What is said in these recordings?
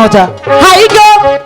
মজা হাই গো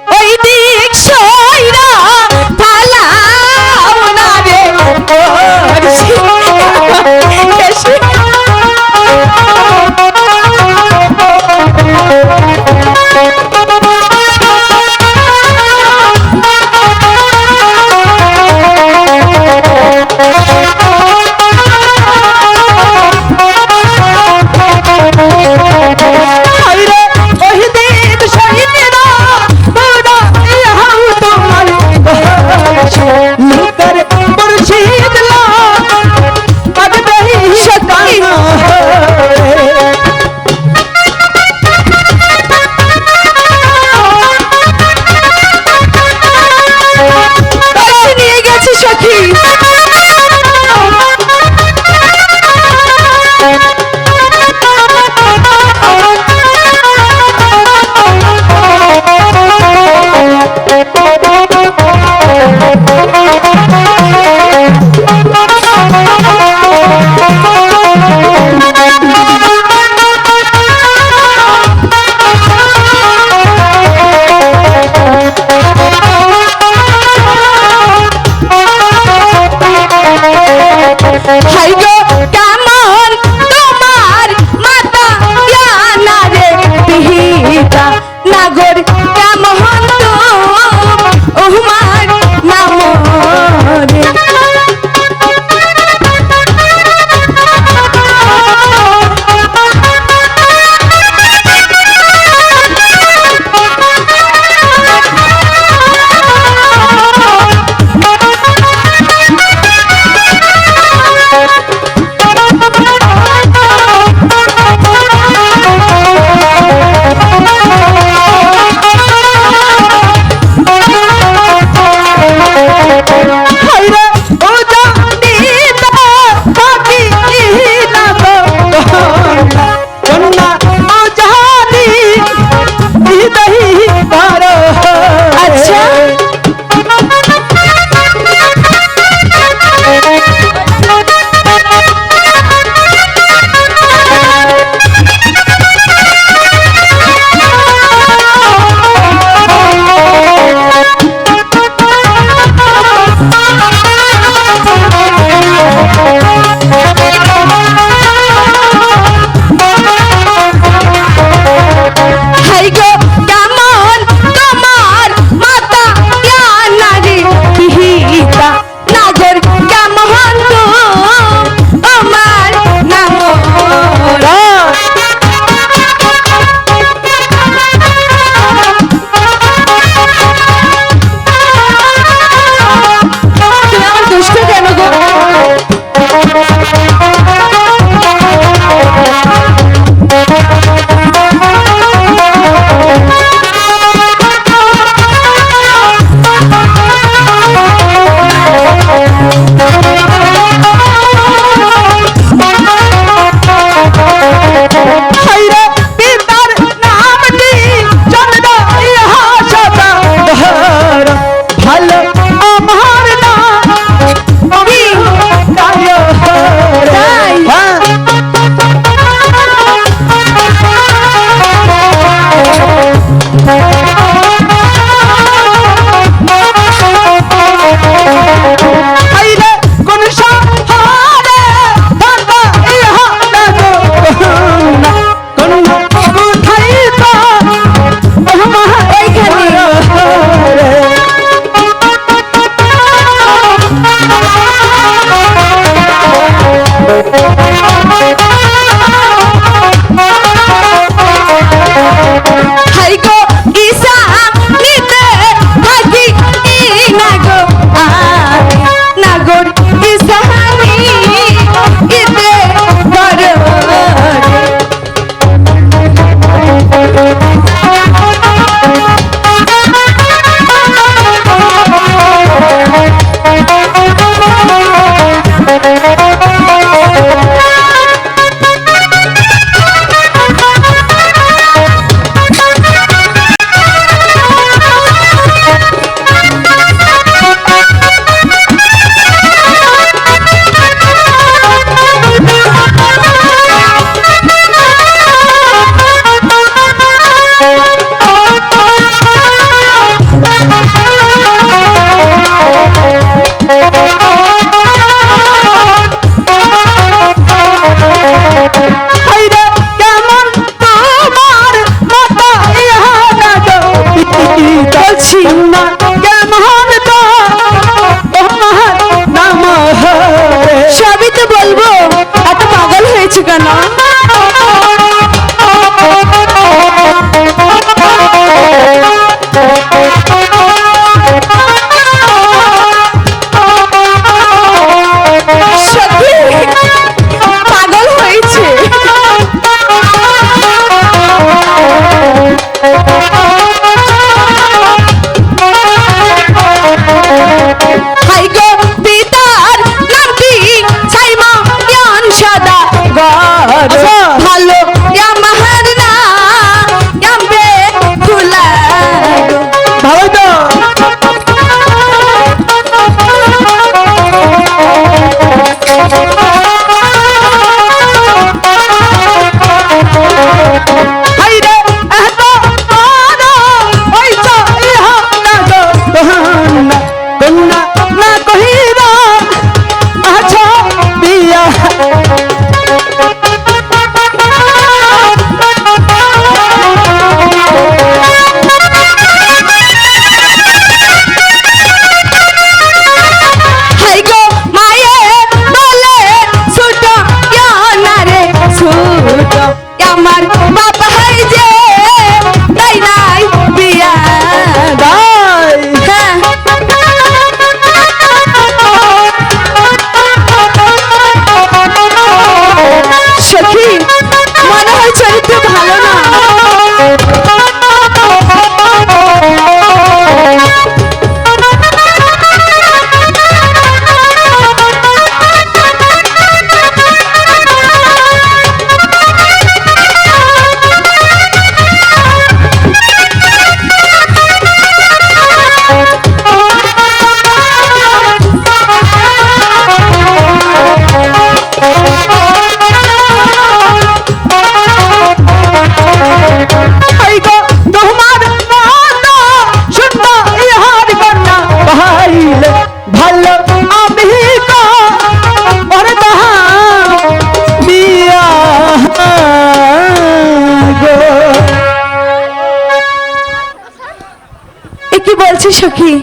কি সখী?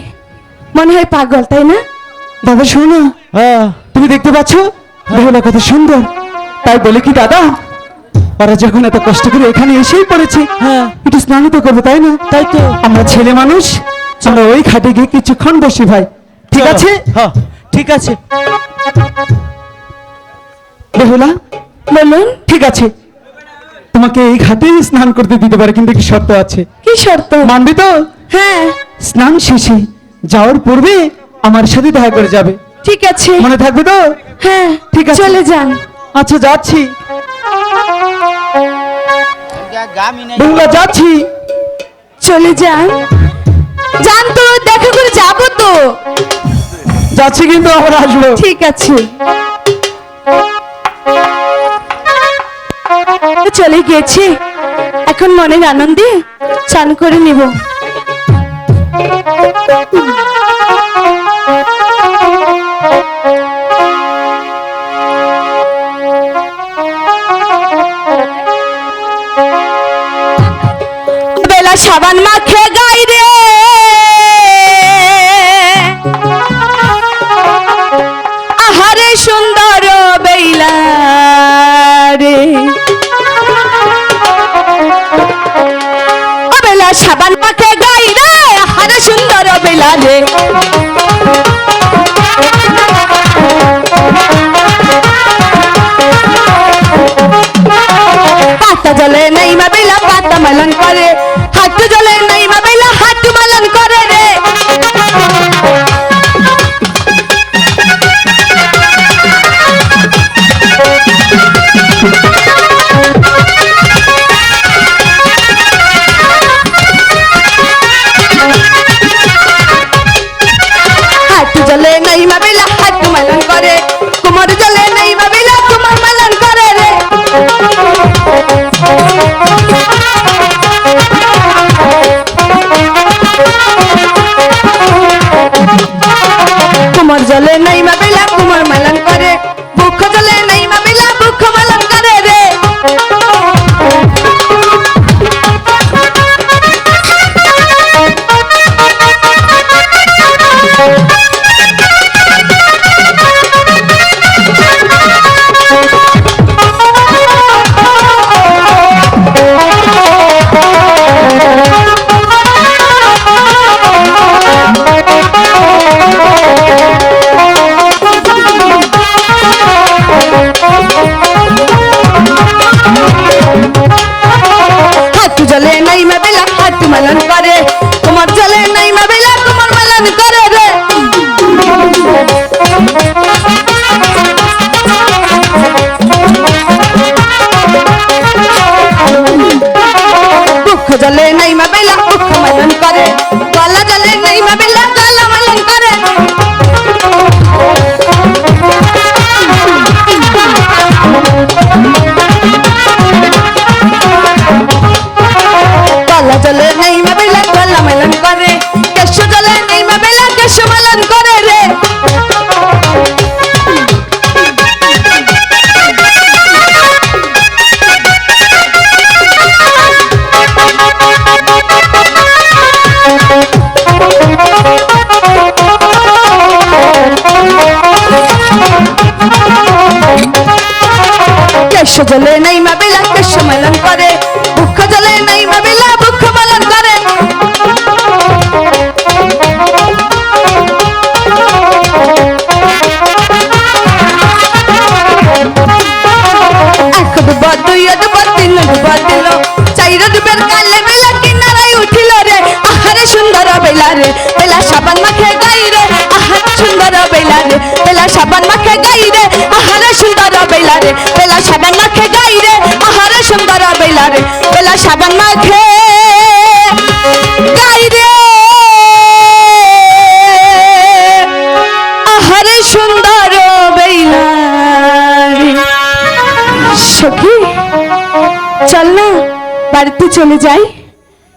মনে হয় পাগল তাই না? দাদা শোনো। তুমি দেখতে পাচ্ছ? বেহুলা কত সুন্দর। তাই বলে কি দাদা ওরা যখন এত কষ্ট করে এখানে এসেই পড়েছে হ্যাঁ। একটু স্নান তো করব তাই না? তাই তো। আমরা ছেলে মানুষ চলো ওই খাটে গিয়ে কিছুক্ষণ বসি ভাই। ঠিক আছে? হ্যাঁ ঠিক আছে। বেহুলা? বলুন। ঠিক আছে। তোমাকে এই ঘাটে স্নান করতে দিতে পারে কিন্তু কি শর্ত আছে? কি শর্ত? মানবি তো? হ্যাঁ। স্নান শেষে যাওয়ার পূর্বে আমার সাথে দেখা করে যাবে। ঠিক আছে। মনে থাকবে তো? হ্যাঁ ঠিক আছে। চলে যান। আচ্ছা যাচ্ছি। বেহুলা যাচ্ছি। চলে যান। যান তো দেখা করে যাব তো। যাচ্ছি কিন্তু আবার আসব। ঠিক আছে। চলে গেছি এখন মনের আনন্দে চান করে নিব। বেলা সাবান মাখে গাই রে। আহারে সুন্দর বেলা রে। বেলা সাবান সুন্দর কুমার জলে নাই মা পেলাম কুমার মালন জলে নাই মাবিলা কেশ মেলন করে। দুঃখ জলে নাই মাবিলা দুঃখ মেলন করে। এক দুবার দুই দুবার তিন দুবার দিল চাইর দুবার কালে বেলা কিনারায় উঠিল রে। আহারে সুন্দর বেলা রে। বেলা সাবান মাখে গাই রে। আহারে সুন্দর বেলা রে। বেলা সাবান মাখে গাই রে। আহারে সুন্দর বেলা রে। সুন্দর বেলা সাবান মাখে গাই রে। আহারে সুন্দর বেলা সখী চল না বাড়িতে চলে যাই।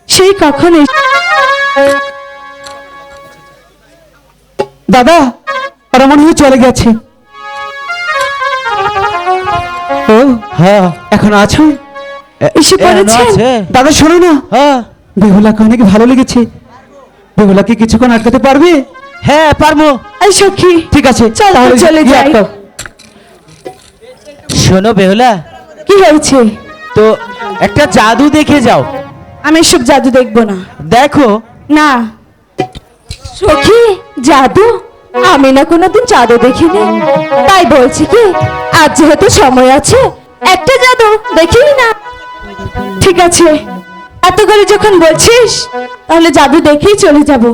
সেই কখন দাদা ওরা মনে হয় চলে গেছে। ও হ্যাঁ। এখন আছো? এসে আছে। দাদা শোনো না। হ্যাঁ। বেহুলাকে অনেক ভালো লেগেছে। বেহুলাকে কিছুক্ষণ আটকাতে পারবে? হ্যাঁ পারব। এই সখী ঠিক আছে। চল, তাহলে চলে যাই। শোনো বেহুলা। কি হয়েছে? তো একটা জাদু দেখে যাও। আমি সব জাদু দেখব না। দেখো। না। সখী জাদু? আমি না কোনোদিন জাদু দেখিনি। তাই বলছি কি আজ যেহেতু সময় আছে একটা জাদু দেখিনি না। ঠিক আছে। এত করে যখন বলছিস তাহলে জাদু দেখেই চলে যাব।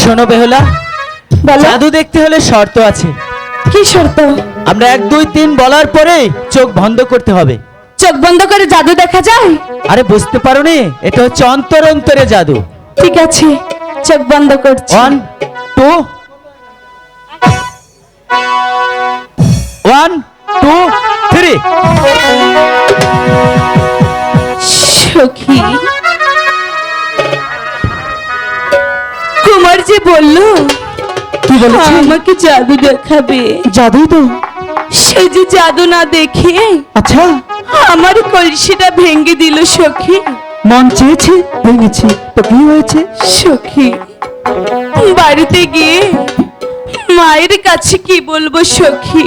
শোনো বেহলা জাদু দেখতে হলে শর্ত আছে। কি শর্ত? আমরা এক দুই তিন বলার পরে চোখ বন্ধ করতে হবে। চোখ বন্ধ করে জাদু দেখা যায়? আরে বুঝতে পারো নি এটা হচ্ছে অন্তর অন্তরে জাদু। ঠিক আছে চোখ বন্ধ করছি। One two one two three সখী। কুমার যে বলল কি বলেছে? আমাকে জাদু দেখাবে। জাদুই তো? সে যে জাদু না দেখে আচ্ছা। আমার কলসিটা ভেঙে দিল সখী। মন চেয়েছে ভেঙেছি। তো কি হয়েছে? সখী বাড়িতে গিয়ে মায়ের কাছে কি বলব সখী?